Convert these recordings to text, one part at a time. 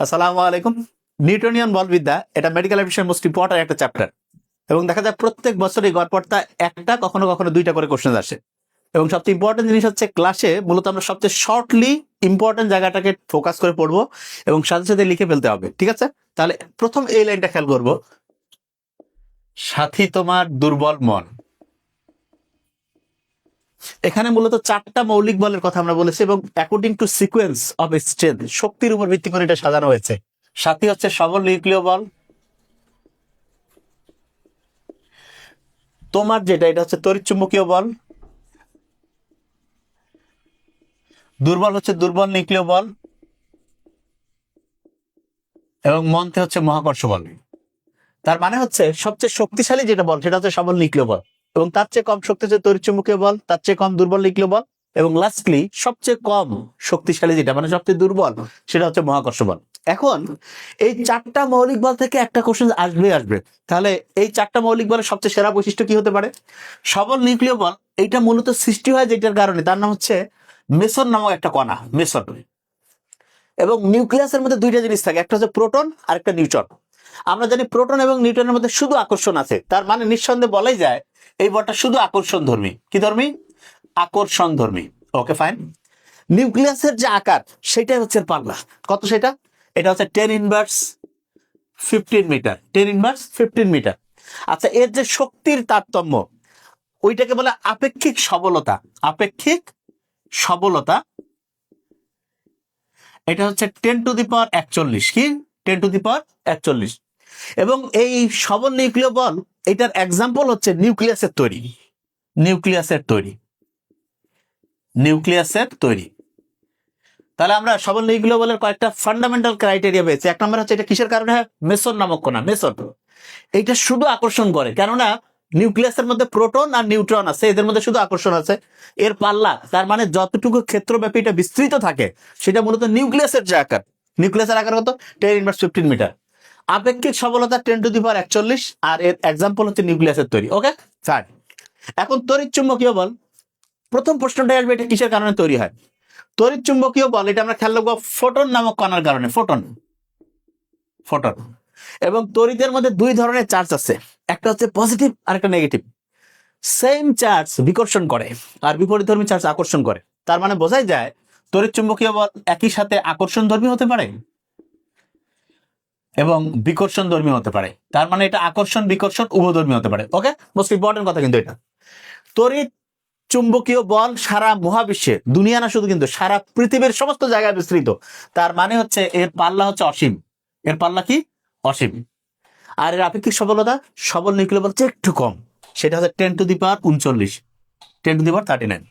আসসালামু আলাইকুম। নিউটনিয়ান বলবিদ্যা, এটা মেডিকেল বিষয়ের মোস্ট ইম্পর্টেন্ট একটা চ্যাপ্টার এবং দেখা যায় প্রত্যেক বছরই গড়পড়তা একটা, কখনো কখনো দুইটা করে কোশ্চেন আসে। এবং সবচেয়ে ইম্পর্টেন্ট জিনিস হচ্ছে ক্লাসে মূলত আমরা সবচেয়ে শর্টলি ইম্পর্টেন্ট জায়গাটাকে ফোকাস করে পড়ব এবং সাথে সাথে লিখে ফেলতে হবে, ঠিক আছে? তাহলে প্রথম এই লাইনটা খেয়াল করব। সাথী তোমার দুর্বল মন। এখানে মূলত চারটা মৌলিক বলের কথা আমরা বলেছি এবং according to sequence of strength শক্তির উপর ভিত্তি করে এটা সাজানো হয়েছে। সাথে হচ্ছে সবল নিউক্লিয় বল। তোমার যেটা, এটা হচ্ছে তড়িৎচুম্বকীয় বল। দুর্বল হচ্ছে দুর্বল নিউক্লিয় বল। এবং মন্ত্রে হচ্ছে মহাকর্ষ বল। তার মানে হচ্ছে সবচেয়ে শক্তিশালী যেটা বল, সেটা হচ্ছে সবল নিউক্লিয় বল। এবং তার চেয়ে কম শক্তি হচ্ছে তড়িৎচুম্বকীয় বল, তার চেয়ে কম দুর্বল নিউক্লিয় বল এবং লাস্টলি সবচেয়ে কম শক্তিশালী যেটা মানে সবচেয়ে দুর্বল, সেটা হচ্ছে মহাকর্ষ বল। এখন এই চারটা মৌলিক বল থেকে একটা কোশ্চেন আসবে আসবে। তাহলে এই চারটা মৌলিক বলের সবচেয়ে সেরা বৈশিষ্ট্য কি হতে পারে? সবল নিউক্লিয় বল, এইটা মূলত সৃষ্টি হয় যেটার কারণে, তার নাম হচ্ছে মেসন নামক একটা কণা, মেসন। এবং নিউক্লিয়াসের মধ্যে দুইটা জিনিস থাকে, একটা হচ্ছে প্রোটন আর একটা নিউট্রন। আমরা জানি প্রোটন এবং নিউট্রনের মধ্যে শুধু আকর্ষণ আছে, তার মানে নিঃসন্দেহে বলাই যায় এই বলটা শুধু আকর্ষণ ধর্মী। কি ধর্মী? আকর্ষণ ধর্মী। ওকে ফাইন নিউক্লিয়াসের যে আকার, সেটাই হচ্ছে পাল্লা কত সেটা? এটা হচ্ছে ten inverse fifteen metre ten inverse fifteen metre আচ্ছা এর যে শক্তির তারতম্য, ওইটাকে বলে আপেক্ষিক সবলতা। আপেক্ষিক সবলতা। এটা হচ্ছে টেন টু দি পাওয়ার একচল্লিশ। কি? টেন টু দি পাওয়ার একচল্লিশ। এবং এই সবল নিউক্লিয় বল, এটার এক্সাম্পল হচ্ছে নিউক্লিয়াসের তৈরি। নিউক্লিয়াসের তৈরি। নিউক্লিয়াসের তৈরি। তাহলে আমরা সবল নিউক্লিয় বলের কয়েকটা ফান্ডামেন্টাল ক্রাইটেরিয়া পেয়েছি। এক নম্বর হচ্ছে এটা কিসের কারণে মেসন নামক কোনা মেসন। এইটা শুধু আকর্ষণ করে। কেননা নিউক্লিয়াসের মধ্যে প্রোটন আর নিউট্রন আছে। এদের মধ্যে শুধু আকর্ষণ আছে। এর পাল্লা, তার মানে যতটুকু ক্ষেত্রব্যাপী এটা বিস্তৃত থাকে, সেটা মূলত নিউক্লিয়াসের যে আকার। নিউক্লিয়াসের আকার কত? টেন ইনভার্স ফিফটিন মিটার আপেক্ষিক সবলতা টেন টু দি পাওয়ার একচল্লিশ আর এর এক্সাম্পল হচ্ছে নিউক্লিয়াসের তৈরি ওকে ফাইন এখন তড়িৎ চুম্বকীয় বল প্রথম প্রশ্নটা আসবে এটা কিসের কারণে তৈরি হয়? তড়িৎ চুম্বকীয় বল এটা আমরা খেয়াল রাখব ফোটন নামক কণার কারণে ফোটন ফোটন এবং তড়িতের মধ্যে দুই ধরনের চার্জ আছে একটা হচ্ছে পজিটিভ আর একটা নেগেটিভ সেম চার্জ বিকর্ষণ করে আর বিপরীতধর্মী চার্জ আকর্ষণ করে। তার মানে বোঝাই যায় তড়িৎ চুম্বকীয় বল একই সাথে আকর্ষণ ধর্মী হতে পারে এবং বিকর্ষণ ধর্মী হতে পারে। তার মানে এটা আকর্ষণ, বিকর্ষণ, উভধর্মী হতে পারে। ওকে মোস্ট ইম্পর্টেন্ট কথা কিন্তু এটা। তড়িৎ, চুম্বকীয় বল সারা মহাবিশ্বে, দুনিয়া না শুধু কিন্তু, সারা পৃথিবীর সমস্ত জায়গায় বিস্তৃত। তার মানে হচ্ছে এর পাল্লা হচ্ছে অসীম। এর পাল্লা কি? অসীম। আর এর আপেক্ষিক সবলতা সবল নিউক্লিয় বল একটু কম। সেটা হচ্ছে টেন টু দি পাওয়ার উনচল্লিশ। Ten to the power thirty nine.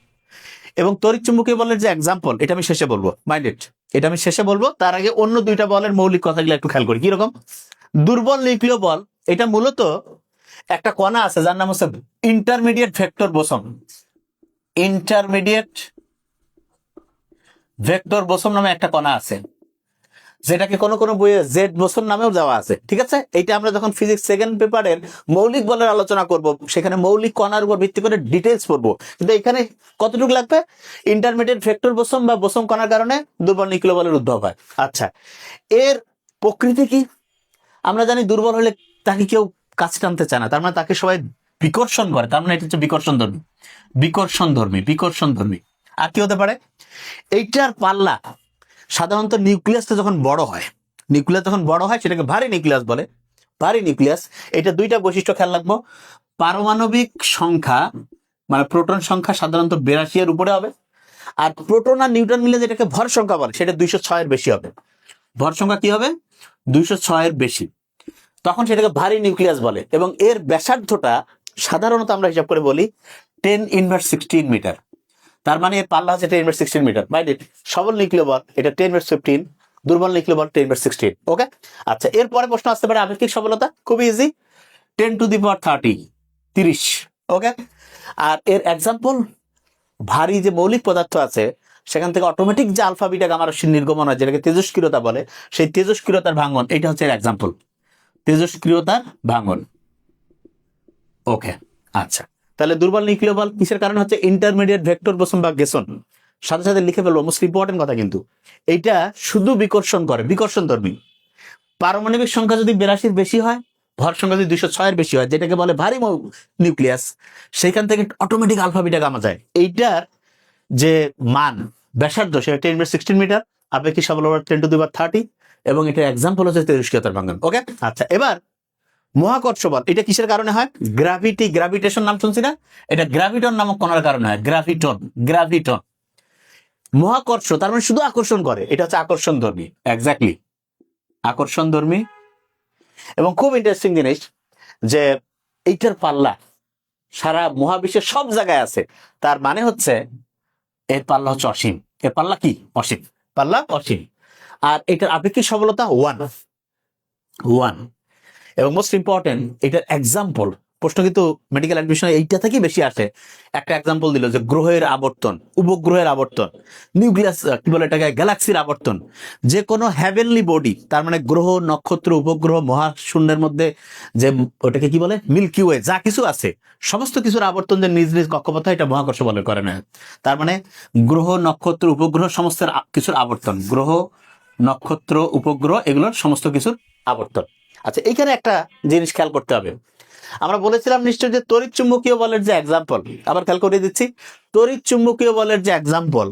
এবং তড়িৎ চুম্বকীয় বলের যে এক্সাম্পল এটা আমি শেষে বলব মাইন্ডেড এটা আমি শেষে বলব, তার আগে অন্য দুইটা বলের মৌলিক কথাগুলো একটু খেয়াল করি, কীরকম? দুর্বল নিউক্লিয় বল, এটা মূলত একটা কণা আছে, যার নাম হচ্ছে intermediate vector boson intermediate vector boson নামে একটা কণা আছে। যেটাকে কোনো কোনো বইয়ে জেড বোসন নামেও দেওয়া আছে, ঠিক আছে? এইটা আমরা যখন ফিজিক্স সেকেন্ড পেপারের মৌলিক বলের আলোচনা করব, সেখানে মৌলিক কণার উপর ভিত্তি করে ডিটেলস পড়ব। কিন্তু এখানে কতটুকু লাগবে? ইন্টারমিডিয়েট ভেক্টর বোসম বা বোসম কণার কারণে দুর্বল নিউক্লিয় বলের উদ্ভব হয়। আচ্ছা এর প্রকৃতি কি? আমরা জানি দুর্বল হলে তাকে কেউ কাছে টানতে চায় না, তার মানে তাকে সবাই বিকর্ষণ করে, তার মানে এটা হচ্ছে বিকর্ষণ ধর্মী। বিকর্ষণ ধর্মী বিকর্ষণ ধর্মী। আর কি হতে পারে? এইটার পাল্লা সাধারণত নিউক্লিয়াসটা যখন বড় হয়, নিউক্লিয়াস যখন বড় হয়, সেটাকে ভারী নিউক্লিয়াস বলে। ভারী নিউক্লিয়াস, এটা দুইটা বৈশিষ্ট্য খেয়াল রাখব। পারমাণবিক সংখ্যা মানে প্রোটন সংখ্যা সাধারণত বিরাশি এর উপরে হবে। আর প্রোটন আর নিউটন মিলে যেটাকে ভর সংখ্যা বলে, সেটা দুইশো ছয়ের বেশি হবে। ভর সংখ্যা কি হবে? দুইশো ছয়ের বেশি। তখন সেটাকে ভারী নিউক্লিয়াস বলে। এবং এর ব্যাসার্ধটা সাধারণত আমরা হিসাব করে বলি টেন ইনভার্স সিক্সটিন মিটার। তার মানে এর পাল্লা হচ্ছে টেন ইনভার্স সিক্সটিন মিটার বাইরে সবল নিউক্লিয় বল, এটা টেন ইনভার্স ফিফটিন দুর্বল নিউক্লিয় বল টেন ইনভার্স সিক্সটিন ওকে আচ্ছা এরপরে প্রশ্ন আসতে পারে আপেক্ষিক সফলতা খুবই easy ten to the power thirty তিরিশ ওকে আর এর এক্সাম্পল ভারী যে মৌলিক পদার্থ আছে, সেখান থেকে অটোমেটিক যে আলফা বিটা গামা রশ্মির নির্গমন হয়, যেটাকে তেজস্ক্রিয়তা বলে, সেই তেজস্ক্রিয়তার ভাঙন, এটা হচ্ছে এর এক্সাম্পল তেজস্ক্রিয়তার ভাঙন ওকে আচ্ছা। তাহলে দুর্বল নিউক্লিয় বল কিসের কারণে হচ্ছে ইন্টারমিডিয়েট ভেক্টর বোসন বা গেসন সাথে সাথে লিখে ফেলব মোস্ট ইম্পর্টেন্ট কথা কিন্তু। এইটা শুধু বিকর্ষণ করে, বিকর্ষণ ধর্মী। পারমাণবিক সংখ্যা যদি বিরাশির বেশি হয়, ভর সংখ্যা যদি দুইশো ছয়ের বেশি হয়, যেটাকে বলে ভারী নিউক্লিয়াস সেখান থেকে অটোমেটিক আলফা বিটা গামা যায়। এইটার যে মান, ব্যাসার্ধ, সেটা টেন বাই সিক্সটিন মিটার আপেক্ষিক সবল টেন টু দুবার থার্টি এবং এটার এক্সাম্পল হচ্ছে তেজস্ক্রিয়তার ভাঙ্গন ওকে আচ্ছা এবার মহাকর্ষ বল এটা কিসের কারণে হয়? গ্রাভিটি গ্রাভিটেশন নাম শুনছি না? এটা গ্রাভিটন নামক কণার কারণে হয় গ্রাভিটন গ্রাভিটন মহাকর্ষ, তার মানে শুধু আকর্ষণ করে, এটা হচ্ছে আকর্ষণ ধর্মী এক্স্যাক্টলি আকর্ষণ ধর্মী এবং খুব ইন্টারেস্টিং জিনিস যে এইটার পাল্লা সারা মহাবিশ্বের সব জায়গায় আছে, তার মানে হচ্ছে এর পাল্লা হচ্ছে অসীম। এর পাল্লা কি? অসীম। পাল্লা অসীম। আর এটার আপেক্ষিক সফলতা ওয়ান ওয়ান এবং মোস্ট ইম্পর্টেন্ট এটার এক্সাম্পল প্রশ্ন কিন্তু মেডিকেল অ্যাডমিশন এইটা থেকেই বেশি আসে। একটা এক্সাম্পল দিল যে গ্রহের আবর্তন, উপগ্রহের আবর্তন নিউক্লিয়াস কি বলে এটাকে গ্যালাক্সির আবর্তন। যে কোনো হ্যাভেনলি বডি তার মানে গ্রহ, নক্ষত্র, উপগ্রহ, মহাশূন্যের মধ্যে যে ওটাকে কি বলে মিল্কি ওয়ে যা কিছু আছে, সমস্ত কিছুর আবর্তন যে নিজ নিজ কক্ষপথে এটা মহাকর্ষ বলে করে না। তার মানে গ্রহ, নক্ষত্র, উপগ্রহ সমস্ত কিছুর আবর্তন। গ্রহ, নক্ষত্র, উপগ্রহ, এগুলোর সমস্ত কিছুর আবর্তন। আচ্ছা এইখানে একটা জিনিস খেয়াল করতে হবে। আমরা বলেছিলাম নিশ্চয় যে তড়িৎ চুম্বকীয় বলের যে এক্সাম্পল আবার খেয়াল করে দিচ্ছি, তড়িৎ চুম্বকীয় বলের যে এক্সাম্পল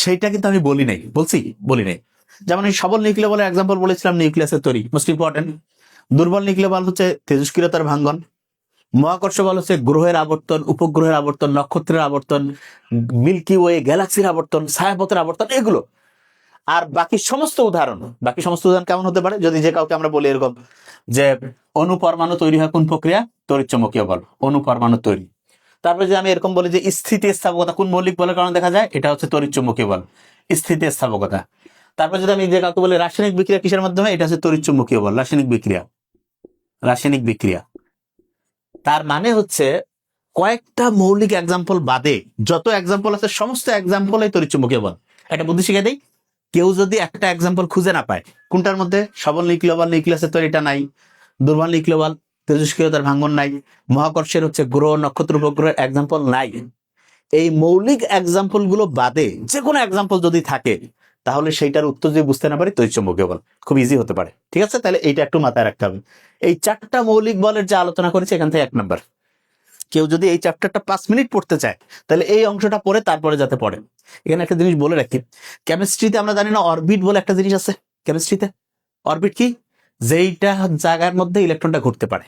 সেটা কিন্তু আমি বলি নাই, বলছি, বলি নাই। যেমন এই সবল নিউক্লিয় বলের এক্সাম্পল বলেছিলাম, নিউক্লিয়াসের তৈরি মোস্ট ইম্পর্টেন্ট দুর্বল নিউক্লিয় বল হচ্ছে তেজস্ক্রিয়তার ভাঙ্গন, মহাকর্ষ বল হচ্ছে গ্রহের আবর্তন, উপগ্রহের আবর্তন, নক্ষত্রের আবর্তন, মিল্কি ওয়ে গ্যালাক্সির আবর্তন, ছায়াপথের আবর্তন, এগুলো। আর বাকি সমস্ত উদাহরণ, বাকি সমস্ত উদাহরণ কেমন হতে পারে? যদি যে কাউকে আমরা বলি এরকম যে অনুপরমাণু তৈরি হয় কোন প্রক্রিয়া? তড়িৎচুম্বকীয় বল, অনুপরমাণু তৈরি। তারপরে যে আমি এরকম বলি যে স্থিতি স্থাপকতা কোন মৌলিক বলের কারণে দেখা যায়? এটা হচ্ছে তড়িৎচুম্বকীয় বল স্থিতি স্থাপকতা তারপর যদি আমি যে কাউকে বলি রাসায়নিক বিক্রিয়া কিসের মাধ্যমে? এটা হচ্ছে তড়িৎচুম্বকীয় বল, রাসায়নিক বিক্রিয়া। রাসায়নিক বিক্রিয়া। তার মানে হচ্ছে কয়েকটা মৌলিক এক্সাম্পল বাদে যত এক্সাম্পল আছে, সমস্ত এক্সাম্পল এই তড়িৎচুম্বকীয় বল। একটা বুদ্ধি শিখে দেই কেউ যদি একটা এক্সাম্পল খুঁজে না পায়, কোনটার মধ্যে? সবল নিউক্লিয় বল নিউক্লিয়াসের তৈরিটা নাই দুর্বল নিউক্লিয়বল তেজস্ক্রিয়তার ভাঙ্গন নাই, মহাকর্ষের হচ্ছে গ্রহ, নক্ষত্র উপগ্রহের এক্সাম্পল নাই। এই মৌলিক এক্সাম্পলগুলো বাদে যে কোনো এক্সাম্পল যদি থাকে, তাহলে সেইটার উত্তর যদি বুঝতে না পারি তৈরি বল। খুব ইজি হতে পারে। ঠিক আছে? তাহলে এইটা একটু মাথায় রাখতে হবে। এই চারটা মৌলিক বলের যে আলোচনা করেছি, এখান থেকে এক নম্বর কেউ যদি এই চ্যাপ্টারটা পাঁচ মিনিট পড়তে চায়, তাহলে এই অংশটা পড়ে তারপরে যাতে পড়ে। এখানে একটা জিনিস বলে রাখি কেমিস্ট্রিতে আমরা জানি না অরবিট বলে একটা জিনিস আছে কেমিস্ট্রিতে অরবিট কি? যেইটা জায়গার মধ্যে ইলেকট্রনটা ঘুরতে পারে।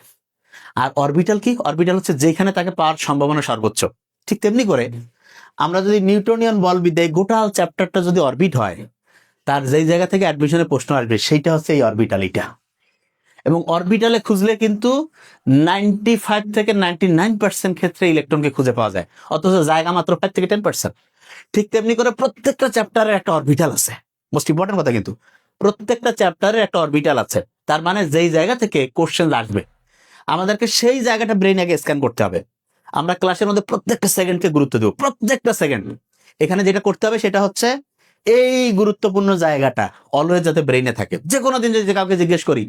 আর অরবিটাল কি? অরবিটাল হচ্ছে যেখানে তাকে পাওয়ার সম্ভাবনা সর্বোচ্চ। ঠিক তেমনি করে আমরা যদি নিউটনিয়ান বল বিদ্যায় গোটা চ্যাপ্টারটা যদি অরবিট হয়, তার যেই জায়গা থেকে অ্যাডমিশনের প্রশ্ন আসবে, সেইটা হচ্ছে এই অরবিটাল এটা এবং অরবিটালে খুঁজলে কিন্তু নাইনটি ফাইভ থেকে নাইনটি নাইন পার্সেন্ট ক্ষেত্রে ইলেকট্রনকে খুঁজে পাওয়া যায়। অথচ জায়গা মাত্র ফাইভ থেকে টেন পার্সেন্ট ঠিক তেমনি করে প্রত্যেকটা চ্যাপ্টারের একটা অরবিটাল আছে। মোস্ট ইম্পর্টেন্ট কথা কিন্তু, প্রত্যেকটা চ্যাপ্টারের একটা অরবিটাল আছে। তার মানে যেই জায়গা থেকে কোশ্চেন আসবে, আমাদেরকে সেই জায়গাটা ব্রেন আগে স্ক্যান করতে হবে। আমরা ক্লাসের মধ্যে প্রত্যেকটা সেকেন্ডকে গুরুত্ব দেবো, প্রত্যেকটা সেকেন্ড এখানে যেটা করতে হবে সেটা হচ্ছে এই গুরুত্বপূর্ণ জায়গাটা অলওয়েজ যাতে ব্রেইনে থাকে। যে কোনো দিন যদি কাউকে জিজ্ঞেস করি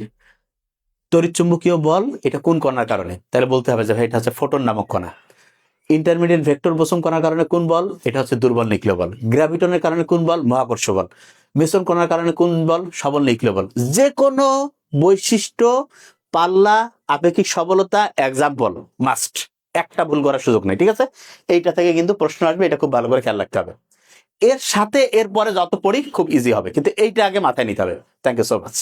তড়িৎচুম্বকীয় বল, এটা কোন কণার কারণে? তাহলে বলতে হবে যে ভাই, এটা হচ্ছে ফোটন নামক কণা। ইন্টারমিডিয়েট ভেক্টর বোসন কণার কারণে কোন বল? এটা হচ্ছে দুর্বল নিউক্লিয় বল। গ্র্যাভিটনের কারণে কোন বল? মহাকর্ষ বল। মেসন কণার কারণে কোন বল? সবল নিউক্লিয় বল। যে কোনো বৈশিষ্ট্য, পাল্লা, আপেক্ষিক সবলতা এক্সাম্পল মাস্ট একটা ভুল করার সুযোগ নেই, ঠিক আছে? এইটা থেকে কিন্তু প্রশ্ন আসবে, এটা খুব ভালো করে খেয়াল রাখতে হবে। এর সাথে এরপরে যত পড়ি, খুব ইজি হবে। কিন্তু এইটা আগে মাথায় নিতে হবে। Thank you so much